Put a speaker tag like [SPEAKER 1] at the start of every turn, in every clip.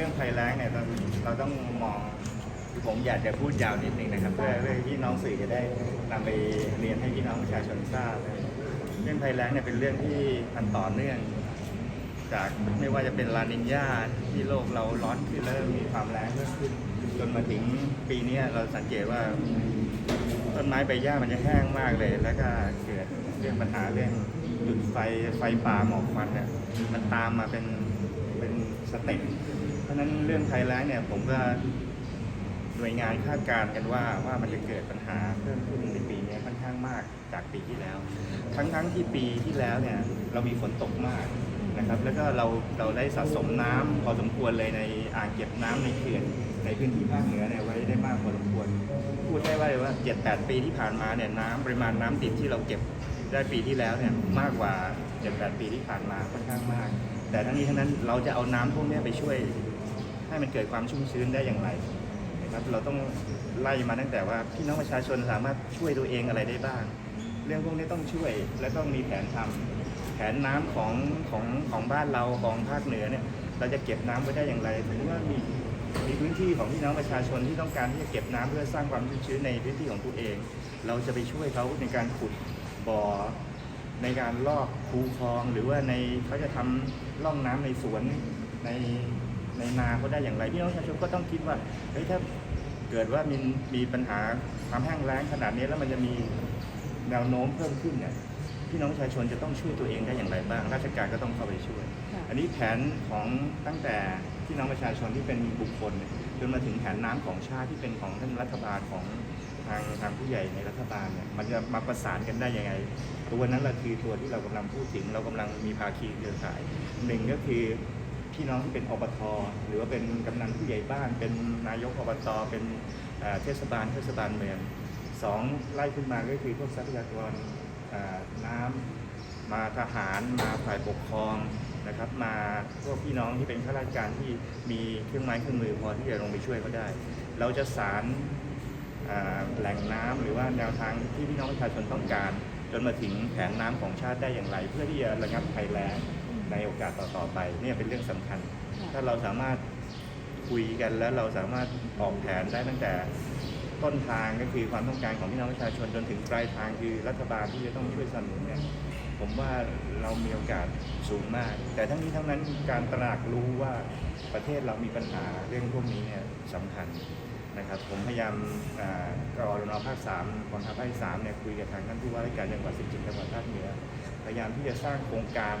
[SPEAKER 1] รื่องภัยแล้งเนี่ยเราเราต้องมองผมอยากจะพูดยาวนิดนึงนะครับ เพื่อเพื่อที่น้องสื่อจะได้นำไปเรียนให้พี่น้องประชาชนทราบเรื่องภัยแล้งเนี่ยเป็นเรื่องที่มันต่อเนื่อง จากไม่ว่าจะเป็นลานินญาที่โลกเราร้อนขึ้นแล้วมีความแรงเพิ่มขึ้นจนมาถึงปีนี้เราสังเกตว่าต้นไม้ใบหญ้ามันจะแห้งมากเลย แล้วก็เกิดเรื่องปัญหาเรื่องจุดไฟไฟป่าหมอกควันเนี่ยมันตามมาเป็นเป็นสเต็ป ราะฉะนั้นเรื่องภัยแล้งเนี่ยผมก็หน่วยงานคาดการณ์กันว่าว่ามันจะเกิดปัญหาเพิ่มขึ้นในปีนี้ค่อนข้างมากจากปีที่แล้ว ทั้งทั้งที่ปีที่แล้วเนี่ยเรามีฝนตกมากนะครับ แล้วก็เราเราได้สะสมน้ำพอสมควรเลยในอ่างเก็บน้ำในเขื่อนในพื้นที่ภาคเหนือเนี่ยไว้ได้มากพอสมควร พูดได้ว่าเลยว่าเจ็ดแปดปีที่ผ่านมาเนี่ยน้ำปริมาณน้ำดิบที่เราเก็บได้ปีที่แล้วเนี่ยมากกว่าเจ็ดแปดปีที่ผ่านมาค่อนข้างมาก แต่ทั้งนี้ทั้งนั้นเราจะเอาน้ำพวกนี้ไปช่วย ให้มันเกิดความชุ่มชื้นได้อย่างไรนะครับเราต้องไล่มาตั้งแต่ว่าพี่น้องประชาชนสามารถช่วยตัวเองอะไรได้บ้าง เรื่องพวกนี้ต้องช่วยและต้องมีแผนทำแผนน้ำของของของบ้านเราของภาคเหนือเนี่ยเราจะเก็บน้ำไว้ได้อย่างไรสมมติว่ามีมีพื้นที่ของพี่น้องประชาชนที่ต้องการที่จะเก็บน้ำเพื่อสร้างความชุ่มชื้นในพื้นที่ของตัวเอง เราจะไปช่วยเขาในการขุดบ่อในการลอกคูคลองหรือว่าในเขาจะทำร่องน้ำในสวนใน ในนาเขาได้อย่างไรพี่น้องประชาชนก็ต้องคิดว่าเฮ้ยถ้าเกิดว่ามีมีปัญหาความแห้งแล้งขนาดนี้แล้วมันจะมีแนวโน้มเพิ่มขึ้นเนี่ยพี่น้องประชาชนจะต้องช่วยตัวเองได้อย่างไรบ้าง ราชการก็ต้องเข้าไปช่วย อันนี้แผนของตั้งแต่พี่น้องประชาชนที่เป็นบุคคลจนมาถึงแผนน้ำของชาติที่เป็นของท่านรัฐบาลของทางทางผู้ใหญ่ในรัฐบาลเนี่ยมันจะมาประสานกันได้ยังไงตัวนั้นแหละคือตัวที่เรากำลังพูดถึง เรากำลังมีภาคีเครือข่ายหนึ่งก็คือ พี่น้องที่เป็นอบตหรือว่าเป็นกำนันผู้ใหญ่บ้าน เป็นนายกอบตเป็นเทศบาลเทศบาลเมืองสองไล่ขึ้นมาก็คือพวกทรัพยากรน้ำมาทหารมาฝ่ายปกครองนะครับ มาพวกพี่น้องที่เป็นข้าราชการที่มีเครื่องไม้เครื่องมือพอที่จะลงไปช่วยเขาได้ เราจะสารแหล่งน้ำหรือว่าแนวทางที่พี่น้องประชาชนต้องการ จนมาถึงแผนน้ำของชาติได้อย่างไร เพื่อที่จะระงับภัยแล้ง ในโอกาสต่อๆไปเนี่ยเป็นเรื่องสำคัญ ถ้าเราสามารถคุยกันแล้วเราสามารถออกแผนได้ตั้งแต่ต้นทางก็คือความต้องการของพี่น้องประชาชนจนถึงปลายทางคือรัฐบาลที่จะต้องช่วยสนับสนุนเนี่ยผมว่าเรามีโอกาสสูงมาก แต่ทั้งนี้ทั้งนั้นการตระหนักรู้ว่าประเทศเรามีปัญหาเรื่องพวกนี้เนี่ยสำคัญนะครับ ผมพยายามอ่ากรนภาคสามกองทัพภาคสามเนี่ยคุยกับทางท่านผู้ว่าราชการจังหวัดสิบเจ็ดจังหวัดภาคเหนือพยายามที่จะสร้างโครงการ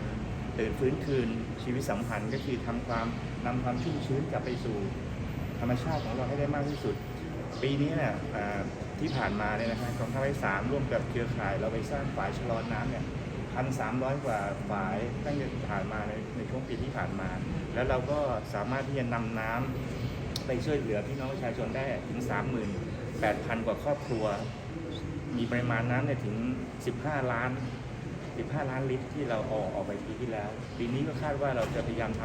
[SPEAKER 1] ตื่นฟื้นคืนชีวิตสัมพันธ์ก็คือทำความนำความชุ่มชื้นกลับไปสู่ธรรมชาติของเราให้ได้มากที่สุด ปีนี้เนี่ยที่ผ่านมาเนี่ยนะครับกองทัพภาคสามร่วมกับเครือข่าย เราไปสร้างฝายชะลอน้ำเนี่ยพันสามร้อยกว่าฝายตั้งแต่ผ่านมาในในช่วงปีที่ผ่านมา แล้วเราก็สามารถที่จะนำน้ำไปช่วยเหลือพี่น้องประชาชนได้ถึง 38,000 กว่าครอบครัว มีปริมาณน้ำเนี่ยถึง 15 ล้าน 15 ล้านลิตรที่เราออกออกไปปีที่แล้ว ปีนี้ก็คาดว่าเราจะพยายามทำ